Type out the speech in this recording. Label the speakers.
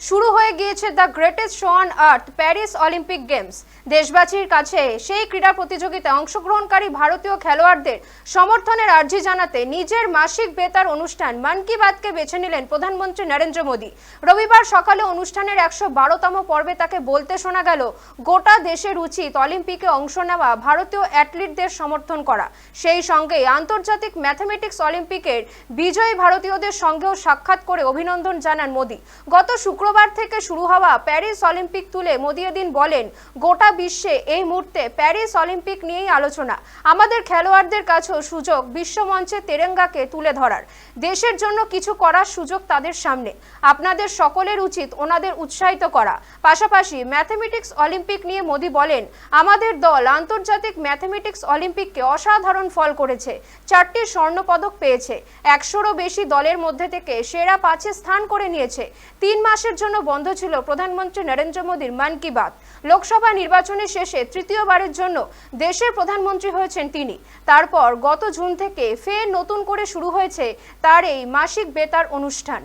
Speaker 1: শুরু হয়ে গিয়েছে the greatest show on earth Paris Olympic games দেশবাসীর কাছে সেই ক্রীড়া প্রতিযোগিতায় অংশগ্রহণকারী ভারতীয় খেলোয়াড়দের সমর্থনের আর্জি জানাতে নিজের মাসিক বেতার অনুষ্ঠান মন কি বাতকে বেছে নিলেন প্রধানমন্ত্রী নরেন্দ্র মোদী। রবিবার সকালে অনুষ্ঠানের একশো বারোতম পর্বে তাকে বলতে শোনা গেল, গোটা দেশের উচিত অলিম্পিকে অংশ নেওয়া, ভারতীয় অ্যাথলিটদের সমর্থন করা। সেই সঙ্গে আন্তর্জাতিক ম্যাথমেটিক্স অলিম্পিকের বিজয়ী ভারতীয়দের সঙ্গেও সাক্ষাৎ করে অভিনন্দন জানান মোদী। গত শুক্রবার থেকে শুরু হওয়া প্যারিস অলিম্পিক তুলে মোদী এদিন বলেন, গোটা বিশ্বে এই মুহূর্তে প্যারিস অলিম্পিক নিয়েই আলোচনা। আমাদের খেলোয়াড়দের কাছেও সুযোগ, বিশ্বমঞ্চে তেরেঙ্গাকে তুলে ধরার। দেশের জন্য কিছু করার সুযোগ তাদের সামনে। আপনাদের সকলের উচিত ওনাদের উৎসাহিত করা। পাশাপাশি ম্যাথমেটিক্স অলিম্পিক নিয়ে মোদী বলেন, আমাদের দল আন্তর্জাতিক ম্যাথমেটিক্স অলিম্পিককে অসাধারণ ফল করেছে। চারটি স্বর্ণপদক পেয়েছে। একশোরও বেশি দলের মধ্যে থেকে সেরা পাঁচে স্থান করে নিয়েছে। তিন মাসের জন্য বন্ধ ছিল। প্রধানমন্ত্রী নরেন্দ্র মোদীর মান কি বাত। লোকসভা নির্বাচনের শেষে তৃতীয়বারের জন্য দেশের প্রধানমন্ত্রী হয়েছেন তিনি। তারপর গত জুন থেকে ফের নতুন করে শুরু হয়েছে তার এই মাসিক বেতার অনুষ্ঠান।